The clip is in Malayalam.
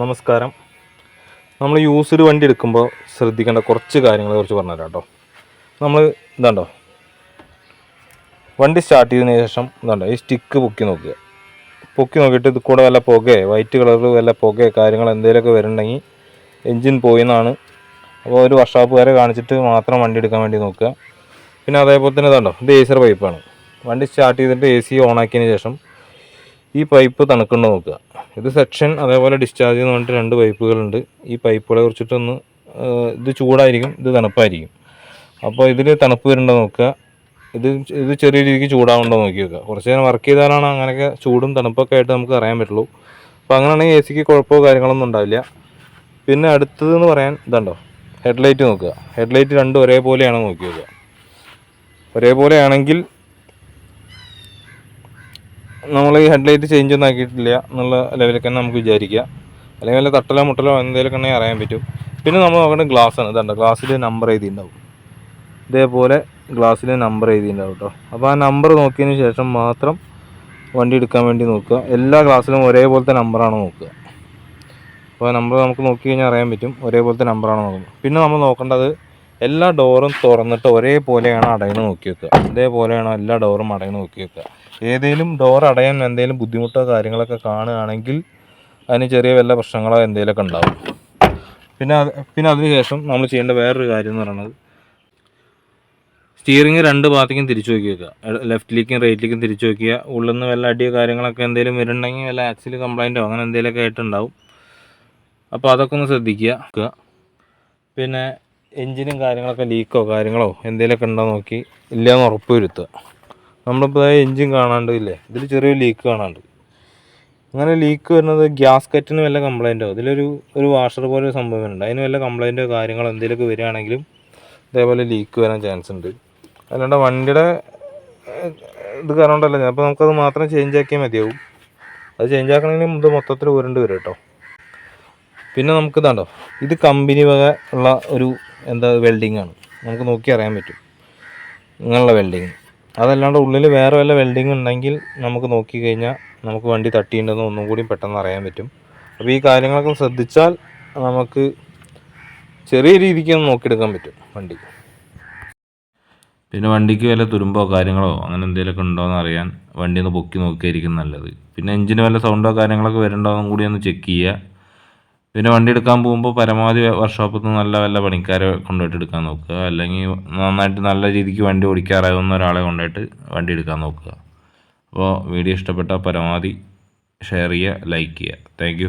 നമസ്കാരം. നമ്മൾ യൂസ്ഡ് വണ്ടി എടുക്കുമ്പോൾ ശ്രദ്ധിക്കേണ്ട കുറച്ച് കാര്യങ്ങളെ കുറിച്ച് പറഞ്ഞുതരാം കേട്ടോ. നമ്മൾ ഇതാണ്ടോ. വണ്ടി സ്റ്റാർട്ട് ചെയ്തതിന് ശേഷം ഇതാണ്ടോ ഈ സ്റ്റിക്ക് പൊക്കി നോക്കുക. പൊക്കി നോക്കിയിട്ട് ഇത് കൂടെ വല്ല പുകയോ വൈറ്റ് കളറിൽ വല്ല പുകയോ കാര്യങ്ങൾ എന്തെങ്കിലുമൊക്കെ വരുന്നുണ്ടെങ്കിൽ എൻജിൻ പോയി എന്നാണ്. അപ്പോൾ ഒരു വർഷാപ്പുകാരെ കാണിച്ചിട്ട് മാത്രം വണ്ടി എടുക്കാൻ വേണ്ടി നോക്കുക. പിന്നെ അതേപോലെ തന്നെ ഇതാണ്ടോ ഇത് ഏസർ പൈപ്പാണ് വണ്ടി സ്റ്റാർട്ട് ചെയ്തിട്ട് എ സി ഓണാക്കിയതിന് ശേഷം ഈ പൈപ്പ് തണുക്കുന്നുണ്ടോ നോക്കുക. ഇത് സെക്ഷൻ അതേപോലെ ഡിസ്ചാർജ് ചെയ്യുന്ന പറഞ്ഞിട്ട് രണ്ട് പൈപ്പുകളുണ്ട് ഈ പൈപ്പുകളെ കുറിച്ചിട്ടൊന്ന് ഇത് ചൂടായിരിക്കും ഇത് തണുപ്പായിരിക്കും. അപ്പോൾ ഇതിൽ തണുപ്പ് വരുന്നുണ്ടോ നോക്കുക. ഇത് ഇത് ചെറിയ രീതിക്ക് ചൂടാവുണ്ടോ നോക്കി വെക്കുക. കുറച്ച് നേരം വർക്ക് ചെയ്താലാണ് അങ്ങനെയൊക്കെ ചൂടും തണുപ്പൊക്കെ ആയിട്ട് നമുക്ക് അറിയാൻ പറ്റുള്ളൂ. അപ്പോൾ അങ്ങനെയാണെങ്കിൽ എ സിക്ക് കുഴപ്പമോ കാര്യങ്ങളൊന്നും ഉണ്ടാവില്ല. പിന്നെ അടുത്തതെന്ന് പറയാൻ ഇതുണ്ടോ? ഹെഡ്ലൈറ്റ് നോക്കുക. ഹെഡ്ലൈറ്റ് രണ്ടും ഒരേപോലെയാണ് നോക്കി വെക്കുക. ഒരേപോലെയാണെങ്കിൽ നമ്മൾ ഈ ഹെഡ്ലൈറ്റ് ചേഞ്ച് ഒന്നും ആക്കിയിട്ടില്ല എന്നുള്ള ലെവലൊക്കെ നമുക്ക് വിചാരിക്കാം അല്ലെങ്കിൽ വല്ല തട്ടലോ മുട്ടലോ എന്തെങ്കിലുമൊക്കെ ഉണ്ടെങ്കിൽ അറിയാൻ പറ്റും. പിന്നെ നമ്മൾ നോക്കേണ്ട ഗ്ലാസ്സാണ് ഇതുണ്ട് ഗ്ലാസ്സിൽ നമ്പർ എഴുതിയിട്ടുണ്ടാവും. ഇതേപോലെ ഗ്ലാസ്സിൽ നമ്പർ എഴുതിയിട്ടുണ്ടാവും കേട്ടോ. അപ്പോൾ ആ നമ്പർ നോക്കിയതിന് ശേഷം മാത്രം വണ്ടി എടുക്കാൻ വേണ്ടി നോക്കുക. എല്ലാ ഗ്ലാസ്സിലും ഒരേപോലത്തെ നമ്പറാണ് നോക്കുക. അപ്പോൾ നമ്പർ നമുക്ക് നോക്കി കഴിഞ്ഞാൽ അറിയാൻ പറ്റും. ഒരേപോലത്തെ നമ്പറാണ് നോക്കുന്നത്. പിന്നെ നമ്മൾ നോക്കേണ്ടത് എല്ലാ ഡോറും തുറന്നിട്ട് ഒരേപോലെയാണ് അടയണ നോക്കി വെക്കുക. ഇതേപോലെയാണ് എല്ലാ ഡോറും അടയണ നോക്കി വെക്കുക. ഏതെങ്കിലും ഡോർ അടയാൻ എന്തെങ്കിലും ബുദ്ധിമുട്ടോ കാര്യങ്ങളൊക്കെ കാണുകയാണെങ്കിൽ അതിന് ചെറിയ വല്ല പ്രശ്നങ്ങളോ എന്തെങ്കിലുമൊക്കെ ഉണ്ടാവും. പിന്നെ അത് പിന്നെ അതിനുശേഷം നമ്മൾ ചെയ്യേണ്ട വേറൊരു കാര്യം എന്ന് പറയുന്നത് സ്റ്റിയറിംഗ് രണ്ട് ഭാഗത്തേക്കും തിരിച്ചു നോക്കി വെക്കുക. ലെഫ്റ്റിലേക്കും റൈറ്റിലേക്കും തിരിച്ചു നോക്കുക ഉള്ളിൽ നിന്ന് വല്ല അടിയോ കാര്യങ്ങളൊക്കെ എന്തെങ്കിലും വരുന്നുണ്ടെങ്കിൽ വല്ല ആക്സിൽ കംപ്ലൈന്റോ അങ്ങനെ എന്തെങ്കിലുമൊക്കെ ആയിട്ടുണ്ടാവും. അപ്പോൾ അതൊക്കെ ഒന്ന് ശ്രദ്ധിക്കുക. പിന്നെ എൻജിനും കാര്യങ്ങളൊക്കെ ലീക്കോ കാര്യങ്ങളോ എന്തെങ്കിലുമൊക്കെ ഉണ്ടോ നോക്കി ഇല്ലയെന്ന് ഉറപ്പ് വരുത്തുക നമ്മളിപ്പോൾ എൻജിൻ കാണാണ്ട് ഇല്ലേ? ഇതിൽ ചെറിയൊരു ലീക്ക് കാണാണ്ട്. അങ്ങനെ ലീക്ക് വരുന്നത് ഗ്യാസ് കറ്റിന് വല്ല കംപ്ലൈന്റോ ഇതിലൊരു ഒരു വാഷർ പോലെ ഒരു സംഭവം ഉണ്ട് അതിന് വല്ല കംപ്ലൈന്റോ കാര്യങ്ങളോ എന്തെങ്കിലുമൊക്കെ വരികയാണെങ്കിലും ഇതേപോലെ ലീക്ക് വരാൻ ചാൻസ് ഉണ്ട്. അല്ലാണ്ട് വണ്ടിയുടെ ഇത് കാരണമുണ്ടല്ലോ അപ്പോൾ നമുക്കത് മാത്രം ചേഞ്ച് ആക്കിയാൽ മതിയാവും. അത് ചേഞ്ച് ആക്കണമെങ്കിൽ ഇത് മൊത്തത്തിൽ ഉരുണ്ട് വരും കേട്ടോ. പിന്നെ നമുക്കിതാണ്ടോ ഇത് കമ്പനി വക ഉള്ള ഒരു എന്താ വെൽഡിംഗ് ആണ്. നമുക്ക് നോക്കി അറിയാൻ പറ്റും. ഇങ്ങനെയുള്ള വെൽഡിങ് അതല്ലാണ്ട് ഉള്ളിൽ വേറെ വല്ല വെൽഡിങ് ഉണ്ടെങ്കിൽ നമുക്ക് നോക്കി കഴിഞ്ഞാൽ നമുക്ക് വണ്ടി തട്ടിയിട്ടുണ്ടെന്ന് ഒന്നും കൂടി പെട്ടെന്ന് അറിയാൻ പറ്റും. അപ്പോൾ ഈ കാര്യങ്ങളൊക്കെ ശ്രദ്ധിച്ചാൽ നമുക്ക് ചെറിയ രീതിക്ക് ഒന്ന് നോക്കിയെടുക്കാൻ പറ്റും വണ്ടി. പിന്നെ വണ്ടിക്ക് വല്ല തുരുമ്പോ കാര്യങ്ങളോ അങ്ങനെ എന്തെങ്കിലുമൊക്കെ ഉണ്ടോ എന്ന് അറിയാൻ വണ്ടി ഒന്ന് പൊക്കി നോക്കിയായിരിക്കും നല്ലത്. പിന്നെ എഞ്ചിന് വല്ല സൗണ്ടോ കാര്യങ്ങളൊക്കെ വരുന്നുണ്ടോ എന്നും കൂടി ഒന്ന് ചെക്ക് ചെയ്യുക. പിന്നെ വണ്ടി എടുക്കാൻ പോകുമ്പോൾ പരമാവധി വർക്ക്ഷോപ്പിൽ നിന്ന് നല്ല വല്ല പണിക്കാരെ കൊണ്ടുപോയിട്ട് എടുക്കാൻ നോക്കുക. അല്ലെങ്കിൽ നന്നായിട്ട് നല്ല രീതിക്ക് വണ്ടി ഓടിക്കാറാവുന്ന ഒരാളെ കൊണ്ടുപോയിട്ട് വണ്ടി എടുക്കാൻ നോക്കുക. അപ്പോൾ വീഡിയോ ഇഷ്ടപ്പെട്ടാൽ പരമാവധി ഷെയർ ചെയ്യുക ലൈക്ക് ചെയ്യുക. താങ്ക്